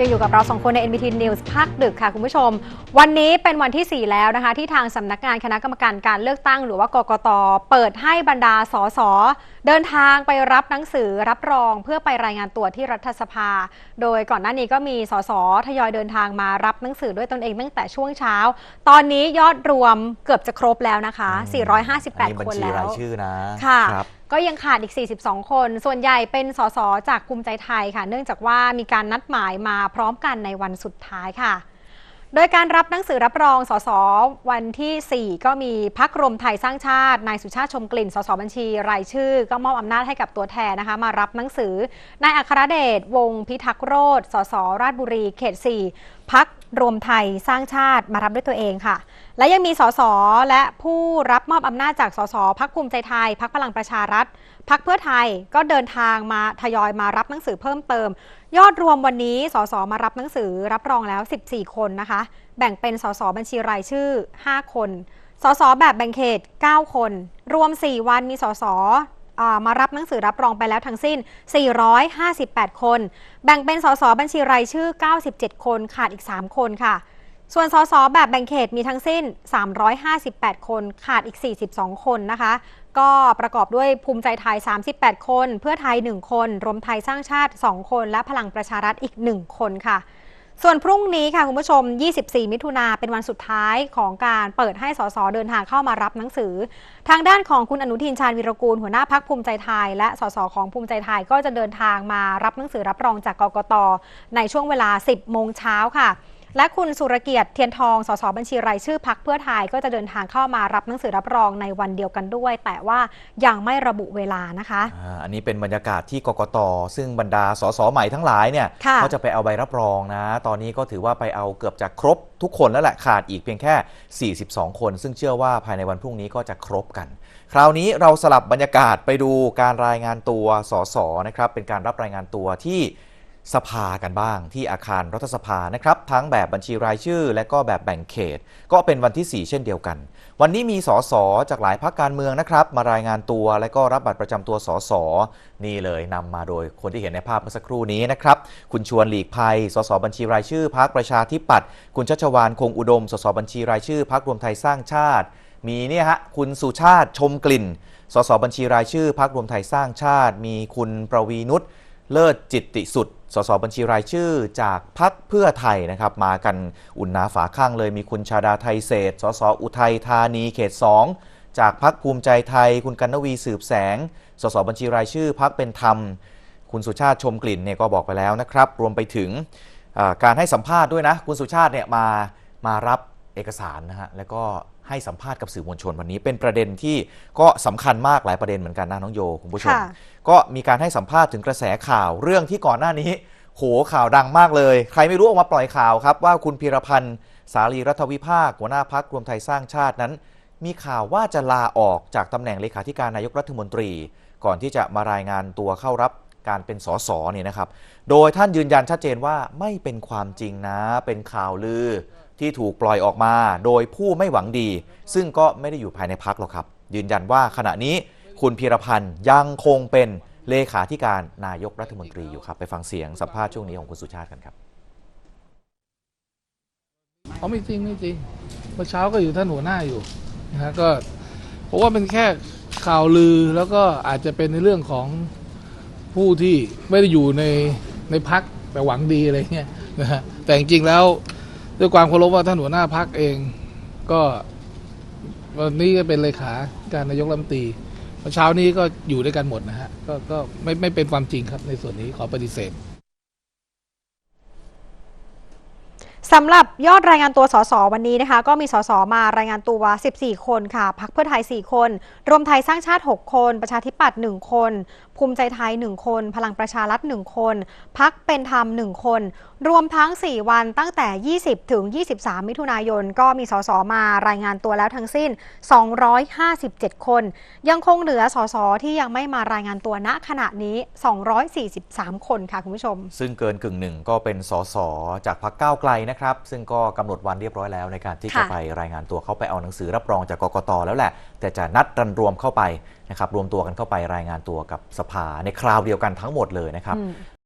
ยังอยู่กับเราสองคนใน NBT News ภาคดึกค่ะคุณผู้ชม วันนี้เป็นวันที่ 4 แล้วนะคะ ที่ทางสำนักงานคณะกรรมการการเลือกตั้ง หรือว่ากกตเปิดให้บรรดาสสเดินทางไปรับหนังสือรับรองเพื่อไปรายงานตัวที่รัฐสภา โดยก่อนหน้านี้ก็มีสสทยอยเดินทางมารับหนังสือด้วยตนเองตั้งแต่ช่วงเช้า ตอนนี้ยอดรวมเกือบจะครบแล้วนะคะอันนี้458บัญคนชีแล้วรายชื่อนะค่ะรับก็ยังขาดอีก 42 คน ส่วนใหญ่เป็นสสจากภูมิใจไทยค่ะ เนื่องจากว่ามีการนัดหมายมาพร้อมกันในวันสุดท้ายค่ะ โดยการรับหนังสือรับรองสสวันที่ 4 ก็มีพักรวมไทยสร้างชาติ นายสุชาติชมกลิ่น สสบัญชี รายชื่อ ก็มอบอำนาจให้กับตัวแทนนะคะ มารับหนังสือ นายอัครเดช วงศ์พิทักษ์โรธสสราชบุรี เขต 4 พักรวมไทยสร้างชาติมารับด้วยตัวเองค่ะ และยังมีสสและผู้รับมอบอำนาจจากสสพักภูมิใจไทยพักพลังประชารัฐพักเพื่อไทยก็เดินทางมาทยอยมารับหนังสือเพิ่มเติม ยอดรวมวันนี้สสมารับหนังสือรับรองแล้ว 14 คนนะคะ แบ่งเป็นสสบัญชีรายชื่อ 5 คนสสแบบแบ่งเขต 9 คน รวม 4 วันมีสสมารับหนังสือรับรองไปแล้วทั้งสิ้น 458 คน แบ่งเป็นสสบัญชีรายชื่อ 97 คนขาดอีก 3 คนค่ะ ส่วนสสแบบแบ่งเขตมีทั้งสิ้น 358 คนขาดอีก 42 คนนะคะ ก็ประกอบด้วยภูมิใจไทย 38 คน เพื่อไทย 1 คน รวมไทยสร้างชาติ 2 คน และพลังประชารัฐอีก 1 คนค่ะ ส่วนพรุ่งนี้ค่ะคุณผู้ชม 24 มิถุนาเป็นวันสุดท้ายของการเปิดให้สสเดินทางเข้ามารับหนังสือ ทางด้านของคุณอนุทินชาญวิรกูลหัวหน้าพักภูมิใจไทย และสสของภูมิใจไทยก็จะเดินทางมารับหนังสือรับรองจากกกตในช่วงเวลา 10 โมงเช้าค่ะ และคุณสุรเกียรติเทียนทอง สสบัญชีรายชื่อพักเพื่อไทยก็จะเดินทางเข้ามารับหนังสือรับรองในวันเดียวกันด้วย แต่ว่ายังไม่ระบุเวลานะคะอ่าอันนี้เป็นบรรยากาศที่กกตซึ่งบรรดาสสใหม่ทั้งหลายเนี่ยค่ะเขาจะไปเอาใบรับรองนะ ตอนนี้ก็ถือว่าไปเอาเกือบจะครบทุกคนแล้วแหละขาดอีกเพียงแค่ 42 คน ซึ่งเชื่อว่าภายในวันพรุ่งนี้ก็จะครบกัน คราวนี้เราสลับบรรยากาศไปดูการรายงานตัวสสนะครับเป็นการรับรายงานตัวที่ สภากันบ้าง ที่อาคารรัฐสภานะครับ ทั้งแบบบัญชีรายชื่อ และก็แบบแบ่งเขต ก็เป็นวันที่ 4 เช่นเดียวกัน วันนี้มีสสจากหลายพรรคการเมืองนะครับ มารายงานตัวและก็รับบัตรประจำตัวสสนี่เลยนำมาโดยคนที่เห็นในภาพเมื่อสักครู่นี้นะครับ คุณชวนหลีกภัย สสบัญชีรายชื่อพรรคประชาธิปัตย์คุณชัชวานคงอุดม สสบัญชีรายชื่อพรรครวมไทยสร้างชาติ มีเนี่ยฮะคุณสุชาติชมกลิ่น สสบัญชีรายชื่อพรรครวมไทยสร้างชาติ มีคุณประวีนุช เลิศจิตติสุด สสบัญชีรายชื่อจากพักเพื่อไทยนะครับ มากันอุ่นหนาฝาข้างเลยมีคุณชาดาไทยเศษ สสอุทัยธานีเขต 2 จากพักภูมิใจไทย คุณกันนวีสืบแสง สสบัญชีรายชื่อพักเป็นธรรม คุณสุชาติชมกลิ่นเนี่ยก็บอกไปแล้วนะครับ รวมไปถึงการให้สัมภาษณ์ด้วยนะ คุณสุชาติเนี่ยมามารับเอกสารนะฮะแล้วก็ ให้สัมภาษณ์กับสื่อมวลชนวันนี้ เป็นประเด็นที่ก็สำคัญมากหลายประเด็นเหมือนกันนะน้องโยคุณผู้ชมค่ะก็มีการให้สัมภาษณ์ถึงกระแสข่าวเรื่องที่ก่อนหน้านี้โหข่าวดังมากเลย ใครไม่รู้ออกมาปล่อยข่าวครับ ว่าคุณพีรพันธ์สารีรัฐวิภาคหัวหน้าพักรวมไทยสร้างชาตินั้น มีข่าวว่าจะลาออกจากตำแหน่งเลขาธิการนายกรัฐมนตรี ก่อนที่จะมารายงานตัวเข้ารับการเป็นสสเนี่ยนะครับ โดยท่านยืนยันชัดเจนว่าไม่เป็นความจริงนะ เป็นข่าวลือ ที่ถูกปล่อยออกมาโดยผู้ไม่หวังดี ซึ่งก็ไม่ได้อยู่ภายในพักหรอกครับ ยืนยันว่าขณะนี้คุณพีรพันธ์ยังคงเป็นเลขาธิการนายกรัฐมนตรีอยู่ครับ ไปฟังเสียงสัมภาษณ์ช่วงนี้ของคุณสุชาติกันครับเขาไม่จริงไม่จริงเมื่อเช้าก็อยู่ท่านหัวหน้าอยู่นะฮะก็เพราะว่าเป็นแค่ข่าวลือแล้วก็อาจจะเป็นในเรื่องของผู้ที่ไม่ได้อยู่ในในพักแต่หวังดีอะไรเงี้ยนะฮะแต่จริงๆแล้ว ด้วยความเคารพว่าท่านหัวหน้าพักเอง ก็วันนี้ก็เป็นเลขาการนายกรัฐมนตรีเช้านี้ก็อยู่ด้วยกันหมดนะฮะก็ก็ไม่ไม่เป็นความจริงครับในส่วนนี้ขอปฏิเสธ สำหรับยอดรายงานตัวสสวันนี้นะคะ ก็มีสสมารายงานตัว 14 คนค่ะพักเพื่อไทย 4 คน รวมไทยสร้างชาติ 6 คน ประชาธิปัตย์1คน ภูมิใจไทย 1 คน พลังประชารัฐ 1 คน พักเป็นธรรม 1 คน รวมทั้ง 4 วันตั้งแต่ 20 ถึง 23 มิถุนายน ก็มีสสมารายงานตัวแล้วทั้งสิ้น 257 คน ยังคงเหลือสสที่ยังไม่มารายงานตัวณขณะนี้ 243 คนค่ะคุณผู้ชม ซึ่งเกินกึ่งหนึ่งก็เป็นสสจากพรรคก้าวไกลนะครับซึ่งก็กำหนดวันเรียบร้อยแล้วในการที่จะค่ะไปรายงานตัวเข้าไปเอาหนังสือรับรองจากกกตแล้วแหละ แต่จะนัดรันรวมเข้าไปนะครับรวมตัวกันเข้าไปรายงานตัวกับสภาในคราวเดียวกันทั้งหมดเลยนะครับอืม